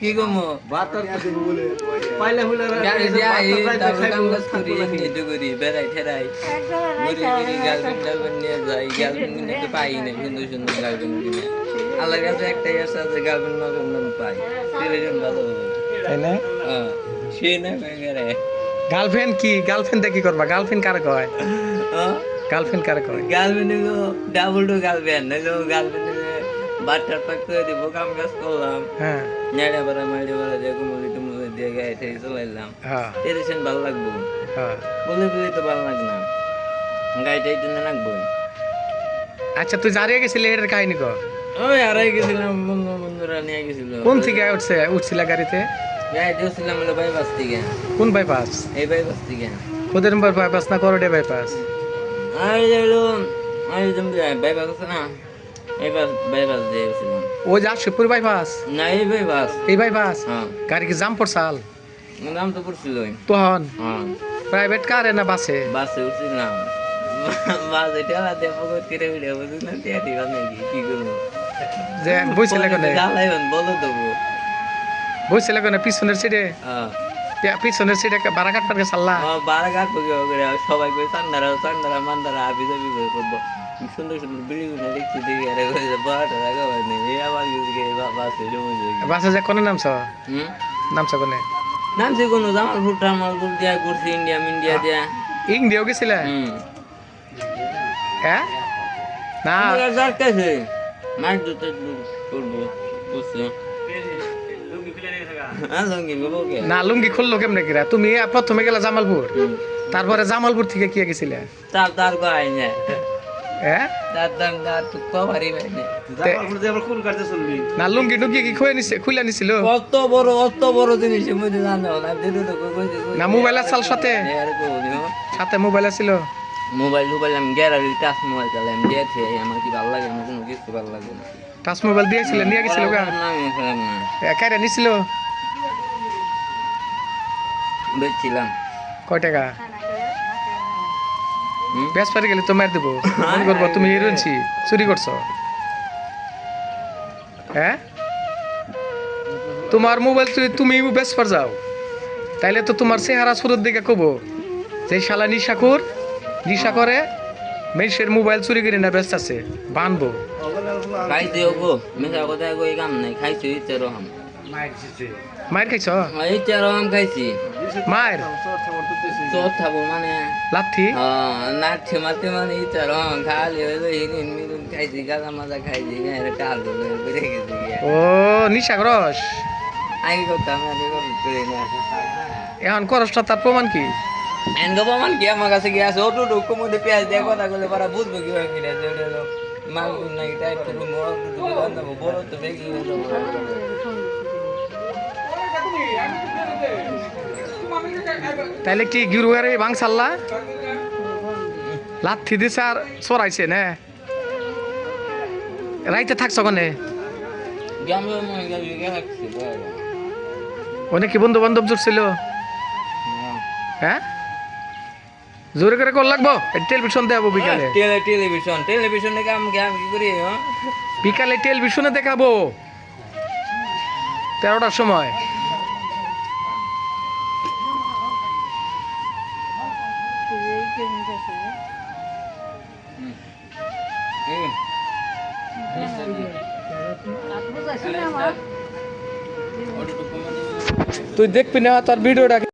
কি গমো পাইলে কাম কাজ করি করি বেড়াই ঘুরি ঘুরি গার্লফ্রেন্ড টার্লফ্রেন্ড নিয়ে যাই গার্লফ্রেন্ড পাই না সুন্দর সুন্দর গার্লফ্রেন্ড কিনে। আল্লাহর কাছে একটাই আশা আছে গার্লফ্রেন্ড নতুন পাই। টেলিভিশন ভালো হবে। তাই না? হ্যাঁ সে না গার্লফ্রেন্ড কি? গার্লফ্রেন্ডে কি করবা? গার্লফ্রেন্ড কারে কয়? হ্যাঁ? গার্লফ্রেন্ড কারে কয়? গার্লফ্রেন্ড ডাবল টু গার্লফ্রেন্ড হলো গার্লফ্রেন্ড বাচ্চার পাক করে দিব কাম কাজ করলাম। হ্যাঁ। নেড়ে বেড়া মাইড়ে বেড়া দিয়ে কুমলি টুমলি দিয়ে গায়ে ঠেয়ে চলাইলাম হ্যাঁ। টেলিভিশন ভালো লাগবো। হ্যাঁ। বলে বলে তো ভালো লাগ না। গাড়িটা জন্য লাগবো আচ্ছা তুই জারিয়ে গেছিলি এটার কাহিনী কর। ওই আড়াই গেছিলাম বন্ধু বন্ধুরা নিয়ে গেছিল। কোন থেকে উঠছে উঠছিলা গাড়িতে? গাড়ি দিয়েছিলাম হলো বাইপাস থেকে। কোন বাইপাস এই বাইপাস থেকে। খুদের বাইপাস না করোডে বাইপাস আর হলো আর বাইপাস আছে না। এই বাস বাইপাস দিয়ে গেছিলাম। ও যা শিবপুর বাইপাস? না এই বাইপাস। এই বাইপাস? হ্যাঁ। গাড়ি কি জাম পড়ছাল নাম তো পড়ছিল তখন? হ্যাঁ। প্রাইভেট কারে না বাসে? বাসে উঠছিলাম বাসে ঠেলা দিয়ে পকেট কেটে ভিডিও বুঝি না টিয়া টিকা নাকি? কি করব? যে বইছিলে কোনে? জ্বালাইবেন বলো দেবো। বইছিলে কোনে পিছনের সিটে? হ্যাঁ। পিছনের সিটে বারা কাট পারকে সাল্লা? বারা গাছ বগে সবাই কই চান্দারা চান্দারা মান্দারা আবি যাবি করব সুন্দর সুন্দর বিল্ডিং দেখছি দেখি আরে কই যে বড়টা রাখা হয় না এই আবার কে বাসে জমে যায় বাসে যে কোনে নামছ হুম নামছ কোনে নাম সে কোনো জামালপুর টামালপুর দিয়া করছি ইন্ডিয়া মিন্ডিয়া দিয়া ইং দিও গেছিলে হুম হ্যাঁ না যার কাছে মাছ ধরতে করব বুঝছ কে না লুঙ্গি খুললো কেমনে কিরা তুমি প্রথমে গেলে জামালপুর। তারপরে জামালপুর থেকে কি গেছিলে তার তার গায় না হ্যাঁ না লুঙ্গি টুঙ্গি কি নিছে খুলে নিছিল? কত বড় অত বড় জিনিস মধ্যে জানো না দিদু তো কই কই মোবাইল আছে সাথে। সাথে মোবাইল ছিল মোবাইল আমি টাচ মোবাইল চালাই আমি দিয়েছি আমার কি ভালো লাগে আমার কোনো কিছু ভালো লাগে না। টাচ মোবাইল দিয়েছিল নিয়ে গেছিল নিছিল? বেচছিলাম। কয় টাকা? হুম? বেশ পারি গেলে তো মার দেবো। মনে করব তুমি হিরোইনছি চুরি করছ। হ্যাঁ? তোমার মোবাইল তুই তুমি বেশ পার যাও। তাইলে তো তোমার চেহারা শুরুর দিকে কব। যে শালা নিশাকুর নিশা করে মেয়ের মোবাইল চুরি করে না ব্যস্ত আছে বানবো। খাইতে গো মেশা কথা কই কাম নাই খাইছি ইচ্ছা রহম। মায়ের খাইছ? ইচ্ছা রহম খাইছি। মায়ের? চোর থাকব মানে। লাথি হ্যাঁ নাচছে মারতে মানে ইচ্ছা রহম খালি হইল হিরিন মিরিন খাইছি গাঁজা মাজা খাইছি টাল ধরে বেড়ে গেছি ও নিশা করস আগে করতাম এখন করসটা তার প্রমাণ কি? এনগো প্রমাণ কি? আমার কাছে গিয়ে আছে? ওটু টুকু মধ্যে পেঁয়াজ দিয়ে কথা বলে পারা বুঝব কি হয় কিনা যে ওটা মাগুর নাকি টাইপ করব ওটু বড় তো তাইলে কি গিরুয়ারে বাংসাল্লা লাথি দিছে আর চড়াইছে নে। রাইতে থাকছ কনে? অনেক কি বন্ধু বান্ধব জুটছিল হ্যাঁ? জোরে করে কল লাগবো? টেলিভিশন দেখাবো বিকালে। টেলিভিশন টেলিভিশন দেখে আমি আমি কি করি হ্যাঁ? বিকালে টেলিভিশনে দেখাবো। তেরোটার সময়। এই, ওটু টুকু মধ্যে তুই দেখবি না তার ভিডিওটা